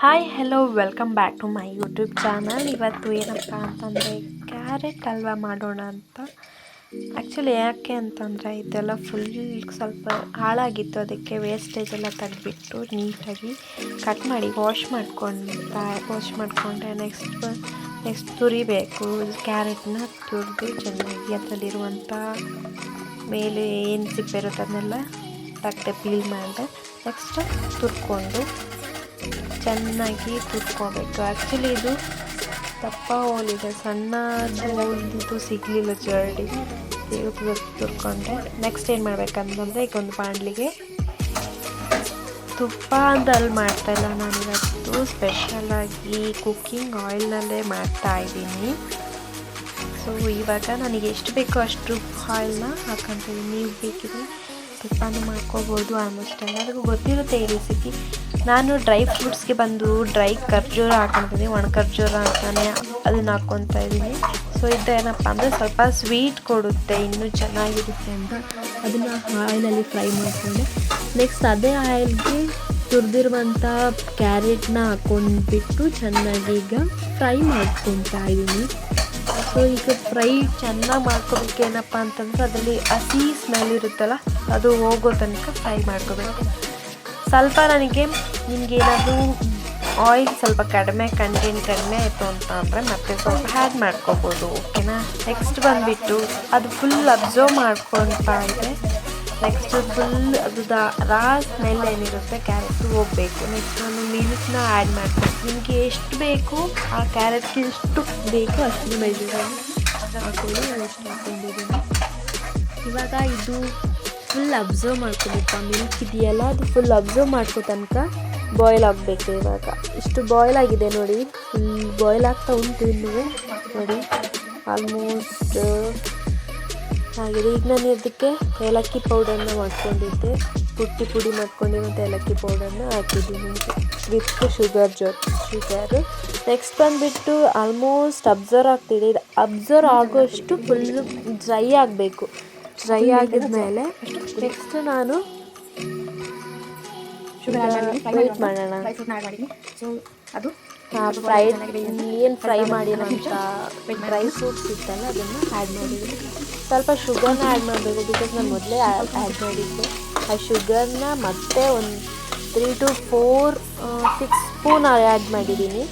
Hi hello welcome back to my YouTube channel ಇವತ್ತು ಏನಪ್ಪ ಅಂತಂದರೆ ಕ್ಯಾರೆಟ್ ಹಲ್ವಾ ಮಾಡೋಣ ಅಂತ. ಆ್ಯಕ್ಚುಲಿ ಯಾಕೆ ಅಂತಂದರೆ ಇದೆಲ್ಲ ಫುಲ್ ಸ್ವಲ್ಪ ಹಾಳಾಗಿತ್ತು. ಅದಕ್ಕೆ ವೇಸ್ಟೇಜ್ ಎಲ್ಲ ತೆಗೆದ್ಬಿಟ್ಟು ನೀಟಾಗಿ ಕಟ್ ಮಾಡಿ ವಾಶ್ ಮಾಡ್ಕೊಂತ ವಾಶ್ ಮಾಡಿಕೊಂಡೆ ನೆಕ್ಸ್ಟ್ ನೆಕ್ಸ್ಟ್ ತುರಿಬೇಕು. ಕ್ಯಾರೆಟ್ನ ತುರಿದು ಚೆನ್ನಾಗಿ ಅದರಲ್ಲಿರುವಂಥ ಮೇಲೆ ಏನು ಸಿಪ್ಪೆ ಇರುತ್ತೆ ಅದನ್ನೆಲ್ಲ ತಟ್ಟೆ ಪೀಲ್ ಮಾಡಿದೆ ನೆಕ್ಸ್ಟ್ ತುರ್ಕೊಂಡು ಚೆನ್ನಾಗಿ ತುರ್ಕೋಬೇಕು ಆ್ಯಕ್ಚುಲಿ ಇದು ದಪ್ಪ ಹೋಲಿದೆ ಸಣ್ಣ ಹೋಲಿದ್ದು ಸಿಗಲಿಲ್ಲ ಜರ್ಡಿ. ತುರ್ಕೊಂಡೆ ನೆಕ್ಸ್ಟ್ ಏನು ಮಾಡ್ಬೇಕಂತಂದರೆ ಈಗ ಒಂದು ಬಾಣಲಿಗೆ ತುಪ್ಪ ಅಂತ ಅಲ್ಲಿ ಮಾಡ್ತಾಯಿಲ್ಲ ನಾನು ಇವತ್ತು. ಸ್ಪೆಷಲಾಗಿ ಕುಕ್ಕಿಂಗ್ ಆಯಿಲ್ನಲ್ಲೇ ಮಾಡ್ತಾಯಿದ್ದೀನಿ ಸೊ ಇವಾಗ ನನಗೆ ಎಷ್ಟು ಬೇಕೋ ಅಷ್ಟು ಆಯಿಲ್ನ ಹಾಕೊಂತೀನಿ ನೀವು ಬೇಕಿದ್ರೆ ತುಪ್ಪನೂ ಮಾಡ್ಕೋಬೋದು ಆಲ್ಮೋಸ್ಟ್ ಎಲ್ಲರಿಗೂ ಗೊತ್ತಿರುತ್ತೆ ಈ ರೆಸಿಪಿ ನಾನು ಡ್ರೈ ಫ್ರೂಟ್ಸ್ಗೆ ಬಂದು ಡ್ರೈ ಖರ್ಜೂರ ಹಾಕೊತೀನಿ, ಒಣ ಖರ್ಜೂರ ಅಂತಾನೆ ಅದನ್ನು ಹಾಕ್ಕೊತಾ ಇದ್ದೀನಿ. ಸೊ ಇದು ಏನಪ್ಪ ಅಂದರೆ ಸ್ವಲ್ಪ ಸ್ವೀಟ್ ಕೊಡುತ್ತೆ, ಇನ್ನೂ ಚೆನ್ನಾಗಿರುತ್ತೆ ಅಂತ. ಅದನ್ನು ಆಯಿಲಲ್ಲಿ ಫ್ರೈ ಮಾಡಿಕೊಂಡೆ. ನೆಕ್ಸ್ಟ್ ಅದೇ ಆಯಿಲ್ಗೆ ತುರಿದಿರುವಂಥ ಕ್ಯಾರೆಟ್ನ ಹಾಕೊಂಡ್ಬಿಟ್ಟು ಚೆನ್ನಾಗಿ ಈಗ ಫ್ರೈ ಮಾಡ್ಕೊತಾ ಇದ್ದೀನಿ. ಸೊ ಈಗ ಫ್ರೈ ಚೆನ್ನಾಗಿ ಮಾಡ್ಕೋಬೇಕು ಏನಪ್ಪ ಅಂತಂದರೆ, ಅದರಲ್ಲಿ ಹಸಿ ಸ್ಮೆಲ್ ಇರುತ್ತಲ್ಲ, ಅದು ಹೋಗೋ ತನಕ ಫ್ರೈ ಮಾಡ್ಕೋಬೇಕು. ಸ್ವಲ್ಪ ನನಗೆ ನಿಮ್ಗೆ ಏನಾದರೂ ಆಯಿಲ್ ಸ್ವಲ್ಪ ಕಡಿಮೆ ಕಂಟೆಂಟ್ ಕಡಿಮೆ ಆಯಿತು ಅಂತ ಅಂದರೆ ಮತ್ತೆ ಸ್ವಲ್ಪ ಹ್ಯಾಡ್ ಮಾಡ್ಕೋಬೋದು ಓಕೆನಾ ನೆಕ್ಸ್ಟ್ ಬಂದುಬಿಟ್ಟು ಅದು ಫುಲ್ ಅಬ್ಸರ್ವ್ ಮಾಡ್ಕೊಳ್ತಾ ಇದೆ. ನೆಕ್ಸ್ಟ್ ಫುಲ್ ಅದು ರಾ ಸ್ಮೆಲ್ ಏನಿರುತ್ತೆ ಕ್ಯಾರೆಟ್ ಹೋಗಬೇಕು. ನೆಕ್ಸ್ಟ್ ನಾನು ಮಿಲ್ಕ್ನ ಆ್ಯಡ್ ಮಾಡ್ತೀನಿ ನಿಮಗೆ ಎಷ್ಟು ಬೇಕು ಆ ಕ್ಯಾರೆಟ್ಗೆ ಎಷ್ಟು ಬೇಕು ಅಷ್ಟು ಮೆಜರ್ಮೆಂಟ್ ಹಾಕೊಂಡು ಇವಾಗ ಇದು ಫುಲ್ ಅಬ್ಸರ್ವ್ ಮಾಡ್ಕೋಬೇಕು. ಮಿಲ್ಕ್ ಇದೆಯಲ್ಲ, ಅದು ಫುಲ್ ಅಬ್ಸರ್ವ್ ಮಾಡ್ಕೋ ತನಕ ಬಾಯ್ಲ್ ಆಗಬೇಕು ಇವಾಗ. ಇಷ್ಟು ಬಾಯ್ಲ್ ಆಗಿದೆ ನೋಡಿ. ಫುಲ್ ಬಾಯ್ಲ್ ಆಗ್ತಾ ಉಂಟು ಇನ್ನೂ. ನೋಡಿ. ಆಲ್ಮೋಸ್ಟ್ ಹಾಗಿದೆ ಈಗ ನಾನು ಇದಕ್ಕೆ ಏಲಕ್ಕಿ ಪೌಡರ್ನ ಮಾಡ್ಕೊಂಡಿದ್ದೆ. ಪುಟ್ಟಿ ಪುಡಿ ಮಾಡ್ಕೊಂಡು ಮತ್ತು ಏಲಕ್ಕಿ ಪೌಡರ್ನ ಹಾಕಿದ್ದೀನಿ. ವಿತ್ ಶುಗರ್ ಜೊತೆ ಶುಗರು ನೆಕ್ಸ್ಟ್ ಬಂದುಬಿಟ್ಟು ಆಲ್ಮೋಸ್ಟ್ ಅಬ್ಸರ್ವ್ ಆಗ್ತಿದೆ. ಇದು ಅಬ್ಸರ್ವ್ ಆಗೋಷ್ಟು ಫುಲ್ಲು ಡ್ರೈ ಆಗಬೇಕು. ಡ್ರೈ ಆಗಿದ್ಮೇಲೆ ನೆಕ್ಸ್ಟ್ ನಾನು ವೆಯ್ಟ್ ಮಾಡೋಣ. ಸೊ ಅದು ಫ್ರೈ ಏನು ಫ್ರೈ ಮಾಡಿರೋಂಥ ಡ್ರೈ ಫ್ರೂಟ್ಸ್ ಇತ್ತಲ್ಲ ಅದನ್ನು ಆ್ಯಡ್ ಮಾಡಿದ್ದೀನಿ. ಸ್ವಲ್ಪ ಶುಗರ್ನ ಆ್ಯಡ್ ಮಾಡಬೇಕು ಬಿಕಾಸ್ ನಾನು ಮೊದಲೇ ಆ್ಯಡ್ ಮಾಡಿದ್ದೆ. ಆ ಶುಗರ್ನ ಮತ್ತೆ ಒಂದು three to four six spoon add ಮಾಡಿದ್ದೀನಿ.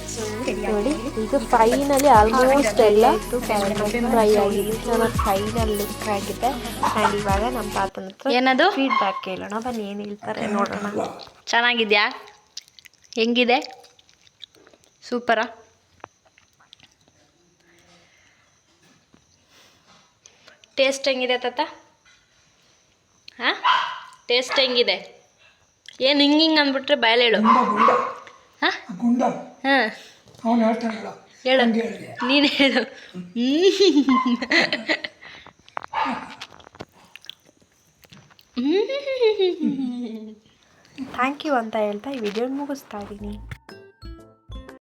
ನೋಡಿ ಇದು ಫೈನಲಿ ಆಲ್ಮೋಸ್ಟ್ ಎಲ್ಲ ಫ್ರೈ ಆಗಿದೆ. ಚೆನ್ನಾಗಿ ಫೈನಲ್ ಲುಕ್ ಆಗಿದೆ. ಆ್ಯಂಡ್ ಇವಾಗ ನಮ್ಮ ತಾತನ ಹತ್ರ ಏನದು? ಫೀಡ್ಬ್ಯಾಕ್ ಕೇಳೋಣ. ಬನ್ನಿ ಏನು ಹೇಳ್ತಾರೆ ನೋಡೋಣ. ಚೆನ್ನಾಗಿದೆಯಾ? ಹೆಂಗಿದೆ? ಸೂಪರಾ? ಟೇಸ್ಟ್ ಹೆಂಗಿದೆ ತಾತ? ಹಾಂ? ಟೇಸ್ಟ್ ಹೆಂಗಿದೆ? ಏನು ಹಿಂಗೆ ಹಿಂಗೆ ಅಂದ್ಬಿಟ್ರೆ ಬಾಯಲ್ಲಿ ಹೇಳು. ಹಾಂ? ಗುಂಡ. ಹಾಂ. ಅವನು ಹೇಳ್ತಾನಲ್ಲ ಹೇಳು. ಹೇಳಿದೆ. ನೀನು ಹೇಳು. ಥ್ಯಾಂಕ್ ಯು ಅಂತ ಹೇಳ್ತಾ ಈ ವಿಡಿಯೋ ಮುಗಿಸ್ತಾ ಇದ್ದೀನಿ